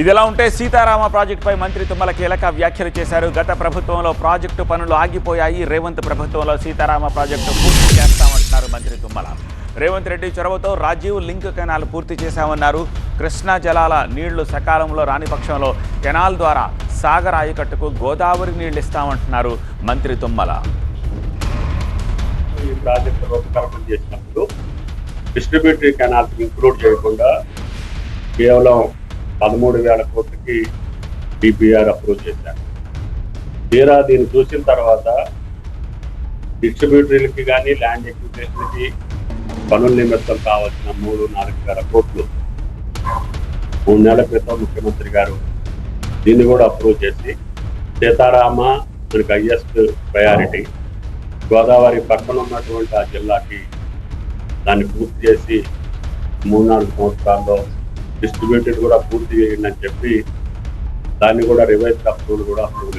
ఇదిలా ఉంటే సీతారామ ప్రాజెక్టుపై మంత్రి తుమ్మల కీలక వ్యాఖ్యలు చేశారు. గత ప్రభుత్వంలో ప్రాజెక్టు పనులు ఆగిపోయాయి. రేవంత్ ప్రభుత్వంలో సీతారామ ప్రాజెక్టు పూర్తి చేస్తామంటున్నారు మంత్రి తుమ్మల. రేవంత్ రెడ్డి చొరవతో రాజీవ్ లింక్ కెనాల్ పూర్తి చేశామన్నారు. కృష్ణా జలాల నీళ్ళు సకాలంలో రాని పక్షంలో కెనాల్ ద్వారా సాగర్ ఆయకట్టుకు గోదావరి నీళ్ళు ఇస్తామంటున్నారు మంత్రి తుమ్మల. ఈ ప్రాజెక్టు రూపకల్పన చేసినప్పుడు డిస్ట్రిబ్యూటరీ కెనాల్స్ ఇంక్లూడ్ చేయకుండా కేవలం పదమూడు వేల కోట్లకి డిపిఆర్ అప్రూవ్ చేశారు. తీరా దీన్ని చూసిన తర్వాత డిస్ట్రిబ్యూటరీలకి కానీ ల్యాండ్ ఎక్విజిషన్కి పనుల నిమిత్తం కావాల్సిన మూడు నాలుగు వేల కోట్లు మూడు నెలల క్రితం ముఖ్యమంత్రి గారు దీన్ని కూడా అప్రూవ్ చేసి సీతారామ మనకి హయ్యెస్ట్ ప్రయారిటీ. గోదావరి పక్కన ఉన్నటువంటి ఆ జిల్లాకి దాన్ని పూర్తి చేసి మూడు నాలుగు సంవత్సరాల్లో డిస్ట్రిబ్యూటెడ్ కూడా పూర్తి చేయండి అని చెప్పి దాన్ని కూడా రివైజ్ అప్రూవల్ కూడా అప్రూవ్